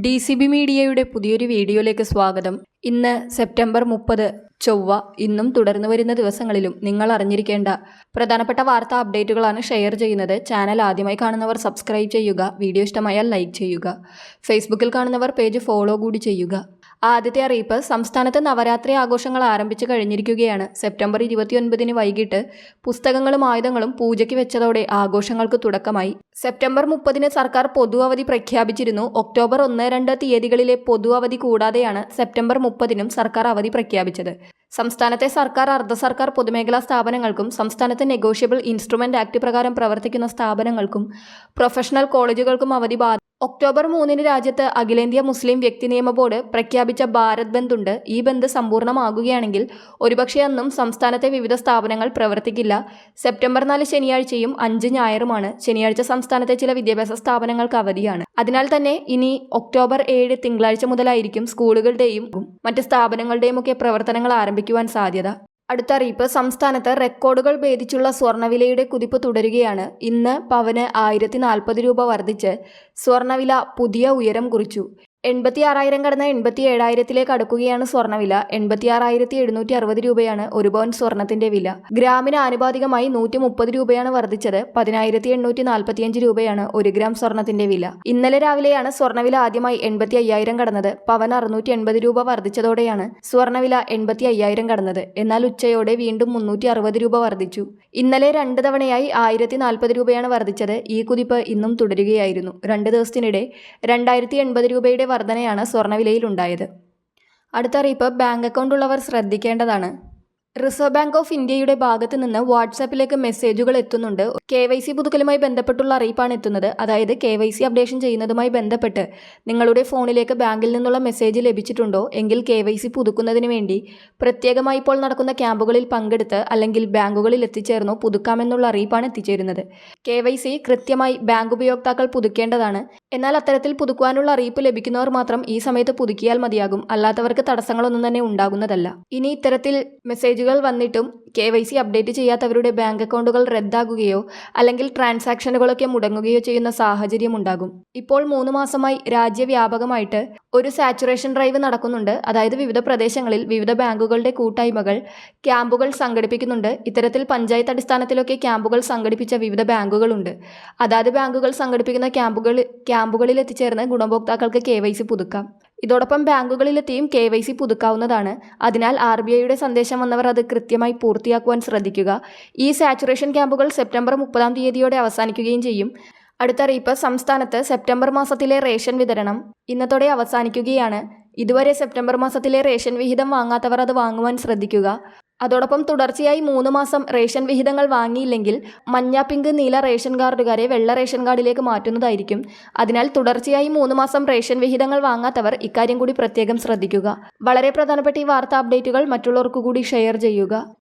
D C B മീഡിയയുടെ പുതിയൊരു വീഡിയോയിലേക്ക് സ്വാഗതം. ഇന്ന് സെപ്റ്റംബർ മുപ്പത് ചൊവ്വ ഇന്നും തുടർന്നു വരുന്ന ദിവസങ്ങളിലും നിങ്ങൾ അറിഞ്ഞിരിക്കേണ്ട പ്രധാനപ്പെട്ട വാർത്താ അപ്ഡേറ്റുകളാണ് ഷെയർ ചെയ്യുന്നത്. ചാനൽ ആദ്യമായി കാണുന്നവർ സബ്സ്ക്രൈബ് ചെയ്യുക വീഡിയോ ഇഷ്ടമായാൽ ലൈക്ക് ചെയ്യുക. ഫേസ്ബുക്കിൽ കാണുന്നവർ പേജ് ഫോളോ കൂടി ചെയ്യുക. ആദ്യത്തെ അറിയിപ്പ് സംസ്ഥാനത്ത് നവരാത്രി ആഘോഷങ്ങൾ ആരംഭിച്ചു കഴിഞ്ഞിരിക്കുകയാണ്. സെപ്റ്റംബർ ഇരുപത്തിയൊൻപതിന് വൈകിട്ട് പുസ്തകങ്ങളും ആയുധങ്ങളും പൂജയ്ക്ക് വെച്ചതോടെ ആഘോഷങ്ങൾക്ക് തുടക്കമായി. സെപ്റ്റംബർ മുപ്പതിന് സർക്കാർ പൊതു അവധി പ്രഖ്യാപിച്ചിരുന്നു. ഒക്ടോബർ ഒന്ന് രണ്ട് തീയതികളിലെ പൊതു അവധി കൂടാതെയാണ് സെപ്റ്റംബർ മുപ്പതിനും സർക്കാർ അവധി പ്രഖ്യാപിച്ചത്. സംസ്ഥാനത്തെ സർക്കാർ അർദ്ധ സർക്കാർ പൊതുമേഖലാ സ്ഥാപനങ്ങൾക്കും സംസ്ഥാനത്തെ നെഗോഷ്യബിൾ ഇൻസ്ട്രുമെന്റ് ആക്ട് പ്രകാരം പ്രവർത്തിക്കുന്ന സ്ഥാപനങ്ങൾക്കും പ്രൊഫഷണൽ കോളേജുകൾക്കും അവധി ബാധ ഒക്ടോബർ മൂന്നിന് രാജ്യത്ത് അഖിലേന്ത്യാ മുസ്ലിം വ്യക്തി നിയമ ബോർഡ് പ്രഖ്യാപിച്ച ഭാരത് ബന്ദ് ഉണ്ട് ഈ ബന്ദ് സമ്പൂർണമാകുകയാണെങ്കിൽ ഒരുപക്ഷെ അന്നും സംസ്ഥാനത്തെ വിവിധ സ്ഥാപനങ്ങൾ പ്രവർത്തിക്കില്ല. സെപ്റ്റംബർ നാല് ശനിയാഴ്ചയും അഞ്ച് ഞായറുമാണ്. ശനിയാഴ്ച സംസ്ഥാനത്തെ ചില വിദ്യാഭ്യാസ സ്ഥാപനങ്ങൾക്ക് അവധിയാണ്. അതിനാൽ തന്നെ ഇനി ഒക്ടോബർ ഏഴ് തിങ്കളാഴ്ച മുതലായിരിക്കും സ്കൂളുകളുടെയും മറ്റ് സ്ഥാപനങ്ങളുടെയും ഒക്കെ പ്രവർത്തനങ്ങൾ ആരംഭിക്കുവാൻ സാധ്യത. അടുത്ത അറിയിപ്പ് സംസ്ഥാനത്ത് റെക്കോർഡുകൾ ഭേദിച്ചുള്ള സ്വർണവിലയുടെ കുതിപ്പ് തുടരുകയാണ്. ഇന്ന് പവന് ആയിരത്തി നാൽപ്പത് രൂപ വർദ്ധിച്ച് സ്വർണവില പുതിയ ഉയരം കുറിച്ചു. എൺപത്തി ആറായിരം കടന്ന എൺപത്തി ഏഴായിരത്തിലേക്ക് അടുക്കുകയാണ് സ്വർണവില എൺപത്തി ആറായിരത്തി എഴുന്നൂറ്റി അറുപത് രൂപയാണ് ഒരു പവൻ സ്വർണത്തിന്റെ വില. ഗ്രാമിന് ആനുപാതികമായി നൂറ്റി മുപ്പത് രൂപയാണ് വർദ്ധിച്ചത്. പതിനായിരത്തി എണ്ണൂറ്റി നാൽപ്പത്തിയഞ്ച് രൂപയാണ് ഒരു ഗ്രാം സ്വർണത്തിന്റെ വില. ഇന്നലെ രാവിലെയാണ് സ്വർണവില ആദ്യമായി എൺപത്തി അയ്യായിരം കടന്നത്. പവൻ അറുന്നൂറ്റി എൺപത് രൂപ വർദ്ധിച്ചതോടെയാണ് സ്വർണവില എൺപത്തി അയ്യായിരം കടന്നത്. എന്നാൽ ഉച്ചയോടെ വീണ്ടും മുന്നൂറ്റി അറുപത് രൂപ വർദ്ധിച്ചു. ഇന്നലെ രണ്ട് തവണയായി ആയിരത്തി നാൽപ്പത് രൂപയാണ് വർദ്ധിച്ചത്. ഈ കുതിപ്പ് ഇന്നും തുടരുകയായിരുന്നു. രണ്ട് ദിവസത്തിനിടെ രണ്ടായിരത്തി എൺപത് രൂപയുടെ വർധനയാണ് സ്വർണവിലയിൽ ഉണ്ടായത് അടുത്ത അറിയിപ്പ് ബാങ്ക് അക്കൗണ്ട് ഉള്ളവർ ശ്രദ്ധിക്കേണ്ടതാണ്. റിസർവ് ബാങ്ക് ഓഫ് ഇന്ത്യയുടെ ഭാഗത്ത് നിന്ന് വാട്സാപ്പിലേക്ക് മെസ്സേജുകൾ എത്തുന്നുണ്ട്. കെ വൈ സി പുതുക്കലുമായി ബന്ധപ്പെട്ടുള്ള അറിയിപ്പാണ് എത്തുന്നത്. അതായത് കെ വൈ സി അപ്ഡേഷൻ ചെയ്യുന്നതുമായി ബന്ധപ്പെട്ട് നിങ്ങളുടെ ഫോണിലേക്ക് ബാങ്കിൽ നിന്നുള്ള മെസ്സേജ് ലഭിച്ചിട്ടുണ്ടോ? എങ്കിൽ കെ വൈ സി പുതുക്കുന്നതിന് വേണ്ടി പ്രത്യേകമായി ഇപ്പോൾ നടക്കുന്ന ക്യാമ്പുകളിൽ പങ്കെടുത്ത് അല്ലെങ്കിൽ ബാങ്കുകളിൽ എത്തിച്ചേർന്നോ പുതുക്കാമെന്നുള്ള അറിയിപ്പാണ് എത്തിച്ചേരുന്നത്. കെ വൈ സി കൃത്യമായി ബാങ്ക് ഉപയോക്താക്കൾ പുതുക്കേണ്ടതാണ്. എന്നാൽ അത്തരത്തിൽ പുതുക്കുവാനുള്ള അറിയിപ്പ് ലഭിക്കുന്നവർ മാത്രം ഈ സമയത്ത് പുതുക്കിയാൽ മതിയാകും. അല്ലാത്തവർക്ക് തടസ്സങ്ങളൊന്നും തന്നെ ഉണ്ടാകുന്നതല്ല. ഇനി ഇത്തരത്തിൽ മെസ്സേജുകൾ വന്നിട്ടും കെ വൈ സി അപ്ഡേറ്റ് ചെയ്യാത്തവരുടെ ബാങ്ക് അക്കൗണ്ടുകൾ റദ്ദാകുകയോ അല്ലെങ്കിൽ ട്രാൻസാക്ഷനുകളൊക്കെ മുടങ്ങുകയോ ചെയ്യുന്ന സാഹചര്യം ഉണ്ടാകും. ഇപ്പോൾ മൂന്ന് മാസമായി രാജ്യവ്യാപകമായിട്ട് ഒരു സാച്ചുറേഷൻ ഡ്രൈവ് നടക്കുന്നുണ്ട്. അതായത് വിവിധ പ്രദേശങ്ങളിൽ വിവിധ ബാങ്കുകളുടെ കൂട്ടായ്മകൾ ക്യാമ്പുകൾ സംഘടിപ്പിക്കുന്നുണ്ട്. ഇത്തരത്തിൽ പഞ്ചായത്ത് അടിസ്ഥാനത്തിലൊക്കെ ക്യാമ്പുകൾ സംഘടിപ്പിച്ച വിവിധ ബാങ്കുകളുണ്ട്. അതാത് ബാങ്കുകൾ സംഘടിപ്പിക്കുന്ന ക്യാമ്പുകൾ ക്യാമ്പുകളിൽ എത്തിച്ചേർന്ന് ഗുണഭോക്താക്കൾക്ക് കെ വൈ സി പുതുക്കാം. ഇതോടൊപ്പം ബാങ്കുകളിലെത്തിയും കെ വൈ സി പുതുക്കാവുന്നതാണ്. അതിനാൽ ആർ ബി ഐയുടെ സന്ദേശം വന്നവർ അത് കൃത്യമായി പൂർത്തിയാക്കുവാൻ ശ്രദ്ധിക്കുക. ഈ സാച്ചുറേഷൻ ക്യാമ്പുകൾ സെപ്റ്റംബർ മുപ്പതാം തീയതിയോടെ അവസാനിക്കുകയും ചെയ്യും. അടുത്ത അറിയിപ്പ് സംസ്ഥാനത്ത് സെപ്റ്റംബർ മാസത്തിലെ റേഷൻ വിതരണം ഇന്നത്തോടെ അവസാനിക്കുകയാണ്. ഇതുവരെ സെപ്റ്റംബർ മാസത്തിലെ റേഷൻ വിഹിതം വാങ്ങാത്തവർ അത് വാങ്ങുവാൻ ശ്രദ്ധിക്കുക. അതോടൊപ്പം തുടർച്ചയായി മൂന്ന് മാസം റേഷൻ വിഹിതങ്ങൾ വാങ്ങിയില്ലെങ്കിൽ മഞ്ഞ പിങ്ക് നീല റേഷൻ കാർഡുകാരെ വെള്ള റേഷൻ കാർഡിലേക്ക് മാറ്റുന്നതായിരിക്കും. അതിനാൽ തുടർച്ചയായി മൂന്ന് മാസം റേഷൻ വിഹിതങ്ങൾ വാങ്ങാത്തവർ ഇക്കാര്യം കൂടി പ്രത്യേകം ശ്രദ്ധിക്കുക. വളരെ പ്രധാനപ്പെട്ട ഈ വാർത്താ അപ്ഡേറ്റുകൾ മറ്റുള്ളവർക്കു കൂടി ഷെയർ ചെയ്യുക.